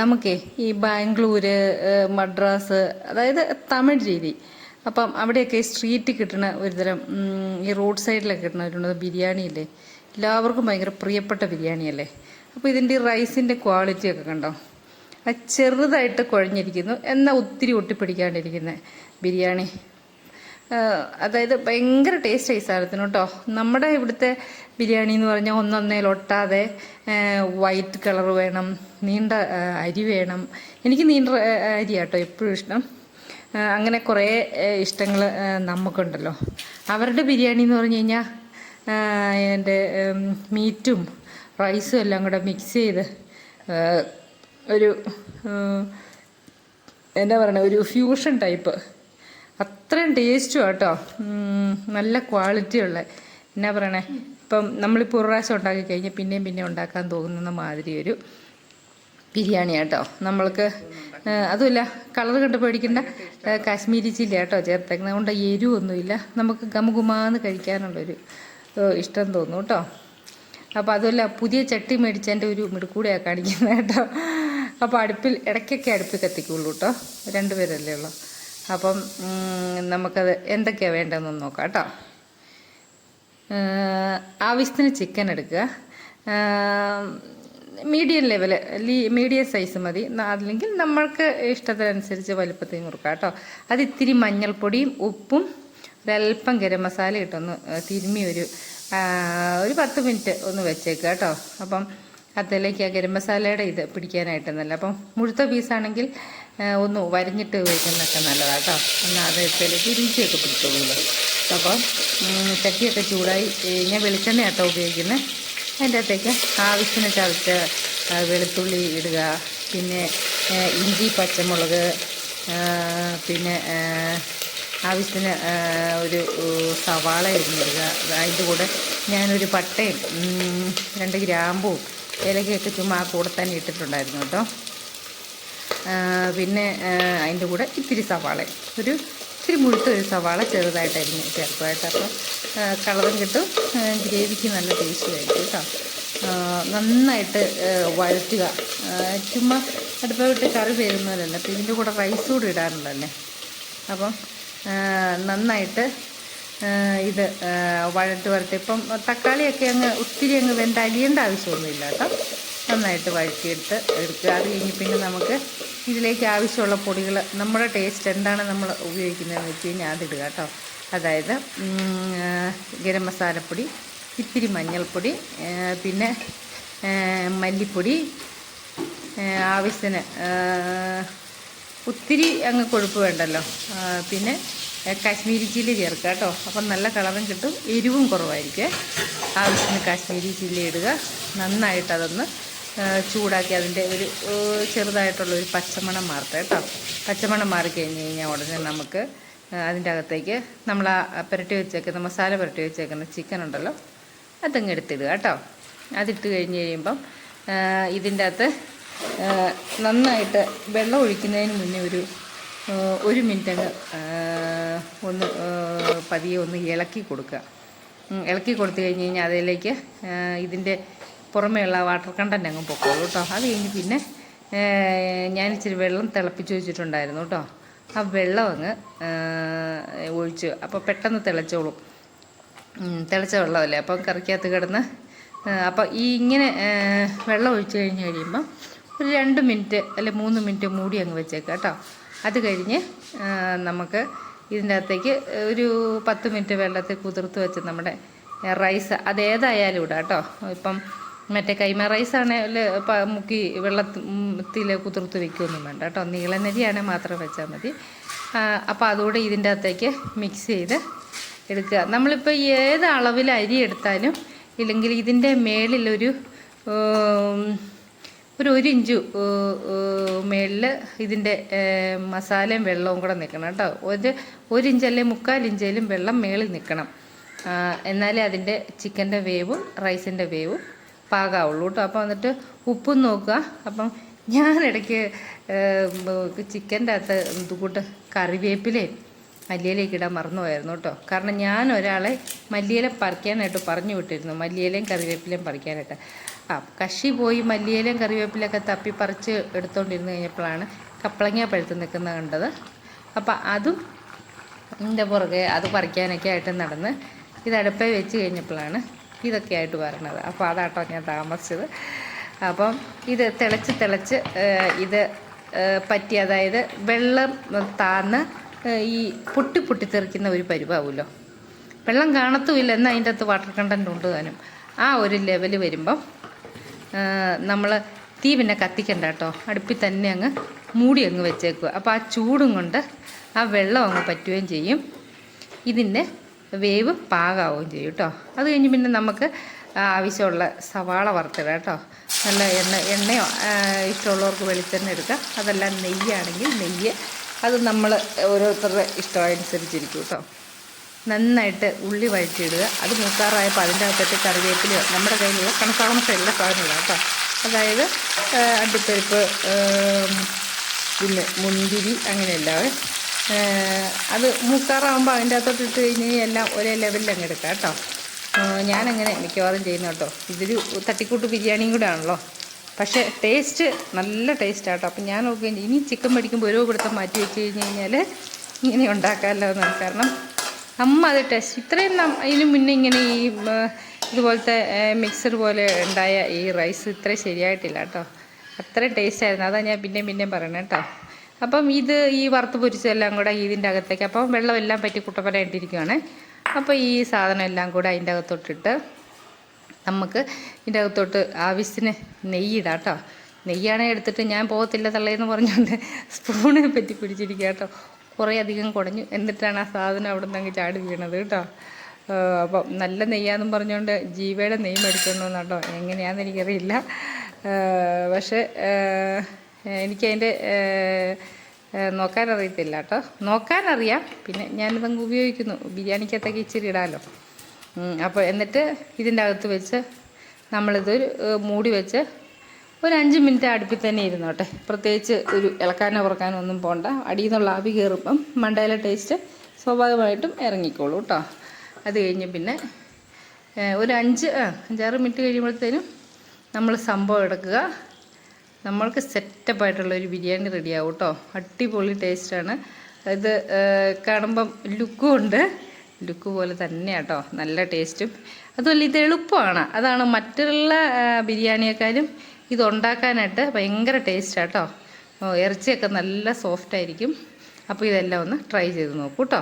നമുക്കേ ഈ ബാംഗ്ലൂർ മദ്രാസ് അതായത് തമിഴ് രീതി. അപ്പം അവിടെയൊക്കെ സ്ട്രീറ്റ് കിട്ടുന്ന ഒരുതരം ഈ റോഡ് സൈഡിലൊക്കെ കിട്ടുന്ന ഒരു ബിരിയാണി ഇല്ലേ എല്ലാവർക്കും ഭയങ്കര പ്രിയപ്പെട്ട ബിരിയാണിയല്ലേ? അപ്പോൾ ഇതിന്റെ റൈസിന്റെ ക്വാളിറ്റി ഒക്കെ കണ്ടോ? അത് ചെറുതായിട്ട് കുഴഞ്ഞിരിക്കുന്നു. എന്നാൽ ഒത്തിരി ഒട്ടിപ്പിടിക്കാണ്ടിരിക്കുന്നത് ബിരിയാണി? അതായത് ഭയങ്കര ടേസ്റ്റ് ഈ സാധനത്തിന് കേട്ടോ നമ്മുടെ ഇവിടുത്തെ ബിരിയാണി എന്ന് പറഞ്ഞാൽ ഒന്നൊന്നേൽ ഒട്ടാതെ വൈറ്റ് കളർ വേണം നീണ്ട അരി വേണം. എനിക്ക് നീണ്ട അരി കേട്ടോ എപ്പോഴും ഇഷ്ടം. അങ്ങനെ കുറേ ഇഷ്ടങ്ങൾ നമുക്കുണ്ടല്ലോ അവരുടെ ബിരിയാണി എന്ന് പറഞ്ഞു കഴിഞ്ഞാൽ എന്റെ മീറ്റും റൈസും എല്ലാം കൂടെ മിക്സ് ചെയ്ത് ഒരു എന്താ പറയുക ഒരു ഫ്യൂഷൻ ടൈപ്പ് അത്രയും ടേസ്റ്റും കേട്ടോ നല്ല ക്വാളിറ്റി ഉള്ള. എന്നാ പറയണേ? ഇപ്പം നമ്മളിപ്പോൾ ഒരു പ്രാവശ്യം ഉണ്ടാക്കി കഴിഞ്ഞാൽ പിന്നെയും പിന്നെയും ഉണ്ടാക്കാൻ തോന്നുന്ന മാതിരി ഒരു ബിരിയാണി കേട്ടോ നമ്മൾക്ക് അതുമില്ല കളർ കണ്ട് പേടിക്കേണ്ട. കാശ്മീരി ചില്ലി കേട്ടോ ചേർത്തേക്കുന്നത് അതുകൊണ്ട് എരിവൊന്നുമില്ല. നമുക്ക് ഗമഗുമാന്ന് കഴിക്കാനുള്ളൊരു ഇഷ്ടം തോന്നും കേട്ടോ അപ്പോൾ അതുമല്ല പുതിയ ചട്ടി മേടിച്ചതിന്റെ ഒരു മിടുക്കൂടെയാണ് കാണിക്കുന്നത് കേട്ടോ അപ്പോൾ അടുപ്പിൽ ഇടയ്ക്കൊക്കെ അടുപ്പിൽ കത്തിക്കുള്ളൂ കേട്ടോ രണ്ടുപേരല്ലേ ഉള്ളൂ. അപ്പം നമുക്കത് എന്തൊക്കെയാണ് വേണ്ടതെന്ന് നോക്കാം കേട്ടോ. ആവശ്യത്തിന് ചിക്കൻ എടുക്കുക. മീഡിയം ലെവൽ മീഡിയം സൈസ് മതി. അല്ലെങ്കിൽ നമ്മൾക്ക് ഇഷ്ടത്തിനനുസരിച്ച് വലുപ്പത്തിൽ മുറുക്കാം കേട്ടോ. അത് ഇത്തിരി മഞ്ഞൾപ്പൊടിയും ഉപ്പും ഒരല്പം ഗരം മസാല ഇട്ടൊന്ന് തിരുമ്മി ഒരു ഒരു പത്ത് മിനിറ്റ് ഒന്ന് വെച്ചേക്കുക കേട്ടോ. അപ്പം അതിലേക്ക് ആ ഗരം മസാലയുടെ ഇത് പിടിക്കാനായിട്ട് നല്ല. അപ്പം മുഴുത്ത പീസാണെങ്കിൽ ഒന്ന് വരിഞ്ഞിട്ട് വയ്ക്കുന്നതൊക്കെ നല്ലതാണ് കേട്ടോ എന്നാൽ അത് ഇതിലേക്ക് രുചിയൊക്കെ പിടിച്ചോളൂല്ലോ അപ്പം ചട്ടിയൊക്കെ ചൂടായി ഞാൻ വെളിച്ചെണ്ണ കേട്ടോ ഉപയോഗിക്കുന്നത് അതിന്റെ അകത്തേക്ക് ആവശ്യത്തിന് ചതച്ച വെളുത്തുള്ളി ഇടുക. പിന്നെ ഇഞ്ചി പച്ചമുളക് പിന്നെ ആവശ്യത്തിന് ഒരു സവാള ഇരുന്നിടുക അതിന്റെ കൂടെ ഞാനൊരു പട്ടയും രണ്ട് ഗ്രാമ്പും ഏലക്കയൊക്കെ ചുമ്മാ കൂടെ തന്നെ ഇട്ടിട്ടുണ്ടായിരുന്നു കേട്ടോ. പിന്നെ അതിന്റെ കൂടെ ഇത്തിരി സവാള. ഒരു ഇത്തിരി മുഴുത്ത ഒരു സവാള ചെറുതായിട്ട് അരിഞ്ഞ് അപ്പോൾ കളറും കിട്ടും. ഗ്രേവിക്ക് നല്ല ടേസ്റ്റ് ആയിരിക്കും കേട്ടോ. നന്നായിട്ട് വഴറ്റുക. ചുമ്മാ അടുപ്പ വിട്ട് കറി വരുന്നവരല്ല അപ്പോൾ ഇതിന്റെ കൂടെ റൈസ് കൂടി ഇടാറുണ്ടല്ലേ. അപ്പം നന്നായിട്ട് ഇത് വഴട്ട് വരട്ടെ. ഇപ്പം തക്കാളിയൊക്കെ അങ്ങ് ഒത്തിരി അങ്ങ് വെന്ത് അലിയേണ്ട ആവശ്യമൊന്നുമില്ല കേട്ടോ. നന്നായിട്ട് വഴറ്റിയെടുത്ത് എടുക്കുക. അത് കഴിഞ്ഞ് പിന്നെ നമുക്ക് ഇതിലേക്ക് ആവശ്യമുള്ള പൊടികൾ നമ്മുടെ ടേസ്റ്റ് എന്താണ് നമ്മൾ ഉപയോഗിക്കുന്നതെന്ന് വെച്ച് കഴിഞ്ഞാൽ അതിടുക കേട്ടോ. അതായത് ഗരം മസാലപ്പൊടി ഇത്തിരി മഞ്ഞൾപ്പൊടി പിന്നെ മല്ലിപ്പൊടി ആവശ്യത്തിന് ഒത്തിരി അങ്ങ് കൊഴുപ്പ് വേണ്ടല്ലോ. പിന്നെ കാശ്മീരി ചില്ലി ചേർക്കുക കേട്ടോ. അപ്പം നല്ല കളറും കിട്ടും. എരിവും കുറവായിരിക്കും. ആവശ്യത്തിന് കാശ്മീരി ചില്ലി ഇടുക. നന്നായിട്ട് അതൊന്ന് ചൂടാക്കി അതിന്റെ ഒരു ചെറുതായിട്ടുള്ള ഒരു പച്ചമണം മാറട്ടെ കേട്ടോ. പച്ചമണം മാറിക്കഴിഞ്ഞ് കഴിഞ്ഞാൽ ഉടനെ നമുക്ക് അതിന്റെ അകത്തേക്ക് നമ്മൾ ആ പുരട്ടി വെച്ചേക്കുന്ന മസാല പുരട്ടി വെച്ചേക്കുന്ന ചിക്കൻ ഉണ്ടല്ലോ അതങ്ങ് എടുത്തിടുക കേട്ടോ. അതിട്ട് കഴിഞ്ഞ് കഴിയുമ്പം ഇതിന്റെ അകത്ത് നന്നായിട്ട് വെള്ളം ഒഴിക്കുന്നതിന് മുന്നേ ഒരു ഒരു മിനിറ്റ് അങ്ങ് ഒന്ന് പതിയെ ഒന്ന് ഇളക്കി കൊടുക്കുക. ഇളക്കി കൊടുത്തു കഴിഞ്ഞ് കഴിഞ്ഞാൽ അതിലേക്ക് ഇതിന്റെ പുറമേയുള്ള വാട്ടർ കണ്ടന്റ് അങ്ങ് പൊക്കോളൂ കേട്ടോ. അത് കഴിഞ്ഞ് പിന്നെ ഞാൻ ഇച്ചിരി വെള്ളം തിളപ്പിച്ച് വെച്ചിട്ടുണ്ടായിരുന്നു കേട്ടോ. ആ വെള്ളം അങ്ങ് ഒഴിച്ച് അപ്പോൾ പെട്ടെന്ന് തിളച്ചോളും. തിളച്ച വെള്ളമല്ലേ? അപ്പം കറിക്കകത്ത് കിടന്ന് അപ്പോൾ ഈ ഇങ്ങനെ വെള്ളം ഒഴിച്ച് കഴിഞ്ഞ് കഴിയുമ്പം ഒരു രണ്ട് മിനിറ്റ് അല്ലെ മൂന്ന് മിനിറ്റ് മൂടി അങ്ങ് വെച്ചേക്കാം കേട്ടോ. അത് കഴിഞ്ഞ് നമുക്ക് ഇതിന്റെ അകത്തേക്ക് ഒരു പത്ത് മിനിറ്റ് വെള്ളത്തിൽ കുതിർത്ത് വെച്ച് നമ്മുടെ റൈസ് അതേതായാലും ഇടാം കേട്ടോ. ഇപ്പം മറ്റേ കൈമ റൈസ് ആണെങ്കിൽ മുക്കി വെള്ളത്തിൽ കുതിർത്ത് വെക്കുകയൊന്നും വേണ്ട കേട്ടോ. നീളനരിയാണെങ്കിൽ മാത്രം വെച്ചാൽ മതി. അപ്പോൾ അതുകൂടെ ഇതിന്റെ അകത്തേക്ക് മിക്സ് ചെയ്ത് എടുക്കുക. നമ്മളിപ്പോൾ ഏത് അളവിൽ അരി എടുത്താലും ഇല്ലെങ്കിൽ ഇതിന്റെ മേളിലൊരു ഒരു ഒരു ഇഞ്ച് മേളിൽ ഇതിന്റെ മസാലയും വെള്ളവും കൂടെ നിൽക്കണം കേട്ടോ. ഒരു ഒരു ഇഞ്ചല്ലേ മുക്കാൽ ഇഞ്ചേലും വെള്ളം മേളിൽ നിൽക്കണം. എന്നാലേ അതിന്റെ ചിക്കന്റെ വേവും റൈസിന്റെ വേവും പാകാവുള്ളൂ കേട്ടോ. അപ്പോൾ എന്നിട്ട് ഉപ്പും നോക്കുക. അപ്പം ഞാൻ ഇടയ്ക്ക് ചിക്കന്റെ അകത്ത് ഇതുകൂട്ട് കറിവേപ്പിലയും മല്ലിയിലേക്ക് ഇടാൻ മറന്നുപോയായിരുന്നു കേട്ടോ. കാരണം ഞാൻ ഒരാളെ മല്ലിയില പറിക്കാനായിട്ട് പറഞ്ഞു വിട്ടിരുന്നു. മല്ലിയിലയും കറിവേപ്പിലയും പറിക്കാനായിട്ട്. ആ കഷി പോയി മല്ലിയിലയും കറിവേപ്പിലൊക്കെ തപ്പി പറിച്ച് എടുത്തുകൊണ്ടിരുന്ന് കഴിഞ്ഞപ്പോഴാണ് കപ്പളങ്ങ പഴുത്ത് നിൽക്കുന്നത് കണ്ടത്. അപ്പം അതും ഇതിന്റെ പുറകെ അത് പറിക്കാനൊക്കെ ആയിട്ട് നടന്ന് ഇത് അടുപ്പേ വെച്ച് കഴിഞ്ഞപ്പോഴാണ് ഇതൊക്കെ ആയിട്ട് വരണത്. അപ്പോൾ അതാട്ടോ ഞാൻ താമസിച്ചത്. അപ്പം ഇത് തിളച്ച് തിളച്ച് ഇത് പറ്റി അതായത് വെള്ളം താന്ന് ഈ പൊട്ടി പൊട്ടി തെറിക്കുന്ന ഒരു പരുവാവുമല്ലോ വെള്ളം കാണത്തുമില്ല എന്നാൽ അതിന്റെ അകത്ത് വാട്ടർ കണ്ടന്റ് ഉണ്ട് താനും. ആ ഒരു ലെവൽ വരുമ്പം നമ്മൾ തീ പിന്നെ കത്തിക്കണ്ട കേട്ടോ. അടുപ്പിൽ തന്നെ അങ്ങ് മൂടി അങ്ങ് വെച്ചേക്കുക. അപ്പോൾ ആ ചൂടും കൊണ്ട് ആ വെള്ളം അങ്ങ് പറ്റുകയും ചെയ്യും. ഇതിന്റെ വേവ് പാകാവുകയും ചെയ്യും കേട്ടോ. അത് കഴിഞ്ഞ് പിന്നെ നമുക്ക് ആവശ്യമുള്ള സവാള വറുത്തിടാം കേട്ടോ. നല്ല എണ്ണ എണ്ണയോ ഇഷ്ടമുള്ളവർക്ക് വെളിച്ചെണ്ണ എടുക്കാം. അതല്ല നെയ്യാണെങ്കിൽ നെയ്യ് അത് നമ്മൾ ഓരോരുത്തരുടെ ഇഷ്ടമനുസരിച്ചിരിക്കും കേട്ടോ നന്നായിട്ട് ഉള്ളി വഴറ്റിയിടുക. അത് മൂക്കാറായപ്പോൾ അതിന്റെ അകത്തിട്ട് കറിവേപ്പിലോ നമ്മുടെ കയ്യിലുള്ള കണക്കാവുന്ന എല്ലാ സാധനങ്ങളും കേട്ടോ അതായത് അടിപ്പരിപ്പ് പിന്നെ മുന്തിരി അങ്ങനെയല്ലാവേ അത് മൂക്കാറാകുമ്പോൾ അതിന്റെ അകത്തോട്ട് ഇട്ട് കഴിഞ്ഞ് കഴിഞ്ഞാൽ എല്ലാം ഒരേ ലെവലിൽ അങ്ങ് എടുക്കാം കേട്ടോ ഞാനങ്ങനെ മിക്കവാറും ചെയ്യുന്ന കേട്ടോ ഇതൊരു തട്ടിക്കൂട്ട് ബിരിയാണിയും കൂടെ ആണല്ലോ. പക്ഷേ ടേസ്റ്റ് നല്ല ടേസ്റ്റ് ആട്ടോ. അപ്പം ഞാൻ നോക്കുകയും ഇനി ചിക്കൻ മേടിക്കുമ്പോൾ ഓരോ കൊടുത്ത് മാറ്റി വെച്ച് കഴിഞ്ഞ് കഴിഞ്ഞാൽ ഇങ്ങനെ ഉണ്ടാക്കാമല്ലോ എന്ന് കാരണം അമ്മ അത് ടേസ്റ്റ് ഇത്രയും അതിന് മുന്നേ ഇങ്ങനെ ഈ ഇതുപോലത്തെ മിക്സർ പോലെ ഉണ്ടായ ഈ റൈസ് ഇത്ര ശരിയായിട്ടില്ല കേട്ടോ. അത്രയും ടേസ്റ്റ് ആയിരുന്നു. അതാണ് ഞാൻ പിന്നെയും പിന്നെയും പറയണേ കേട്ടോ. അപ്പം ഇത് ഈ വറുത്ത് പൊരിച്ചതെല്ലാം കൂടെ ഇതിന്റെ അകത്തേക്ക് അപ്പം വെള്ളമെല്ലാം പറ്റി കുട്ടപ്പനായിട്ടിരിക്കുകയാണ് അപ്പോൾ ഈ സാധനം എല്ലാം കൂടെ അതിന്റെ അകത്തോട്ടിട്ട് നമുക്ക് ഇതിന്റെ അകത്തോട്ട് ആവശ്യത്തിന് നെയ്യിടാം കേട്ടോ. നെയ്യാണെങ്കിൽ എടുത്തിട്ട് ഞാൻ പോകത്തില്ല തള്ളയെന്ന് പറഞ്ഞുകൊണ്ട് സ്പൂണ് പറ്റി പിടിച്ചിരിക്കുക കേട്ടോ. കുറേ അധികം കുടഞ്ഞു എന്നിട്ടാണ് ആ സാധനം അവിടെ നിന്ന് അങ്ങ് ചാടി വീണത് കേട്ടോ. അപ്പം നല്ല നെയ്യാന്നും പറഞ്ഞുകൊണ്ട് ജീവയുടെ നെയ്യ് മേടിച്ചോണ്ടോ കേട്ടോ. എങ്ങനെയാണെന്ന് എനിക്കറിയില്ല പക്ഷേ എനിക്കതിന്റെ നോക്കാനറിയത്തില്ല കേട്ടോ. നോക്കാനറിയാം. പിന്നെ ഞാനിതങ്ങ് ഉപയോഗിക്കുന്നു. ബിരിയാണിക്കകത്തൊക്കെ ഇച്ചിരി ഇടാമല്ലോ അപ്പോൾ എന്നിട്ട് ഇതിന്റെ അകത്ത് വെച്ച് നമ്മളിതൊരു മൂടി വെച്ച് ഒരു അഞ്ച് മിനിറ്റ് അടുപ്പിൽ തന്നെ ഇരുന്നോട്ടെ. പ്രത്യേകിച്ച് ഒരു ഇളക്കാനോ പുറക്കാനോ ഒന്നും പോകണ്ട അടിയിൽ നിന്നുള്ള ആവി കയറുമ്പം മണ്ടയിലെ ടേസ്റ്റ് സ്വാഭാവികമായിട്ടും ഇറങ്ങിക്കോളൂ കേട്ടോ അത് കഴിഞ്ഞ് പിന്നെ ഒരു അഞ്ച് അഞ്ചാറ് മിനിറ്റ് കഴിയുമ്പോഴത്തേനും നമ്മൾ സംഭവം എടുക്കുക. നമ്മൾക്ക് സെറ്റപ്പായിട്ടുള്ള ഒരു ബിരിയാണി റെഡിയാവും കേട്ടോ അടിപൊളി ടേസ്റ്റാണ് ഇത് കാണുമ്പം ലുക്കും ഉണ്ട്. ലുക്ക് പോലെ തന്നെ കേട്ടോ നല്ല ടേസ്റ്റും. അതുമല്ല ഇത് എളുപ്പമാണ്. അതാണ് മറ്റുള്ള ബിരിയാണിയെക്കാളും ഇത് ഉണ്ടാക്കാനായിട്ട് ഭയങ്കര ടേസ്റ്റാണ് കേട്ടോ ഇറച്ചിയൊക്കെ നല്ല സോഫ്റ്റ് ആയിരിക്കും അപ്പോൾ ഇതെല്ലാം ഒന്ന് ട്രൈ ചെയ്ത് നോക്കൂ കേട്ടോ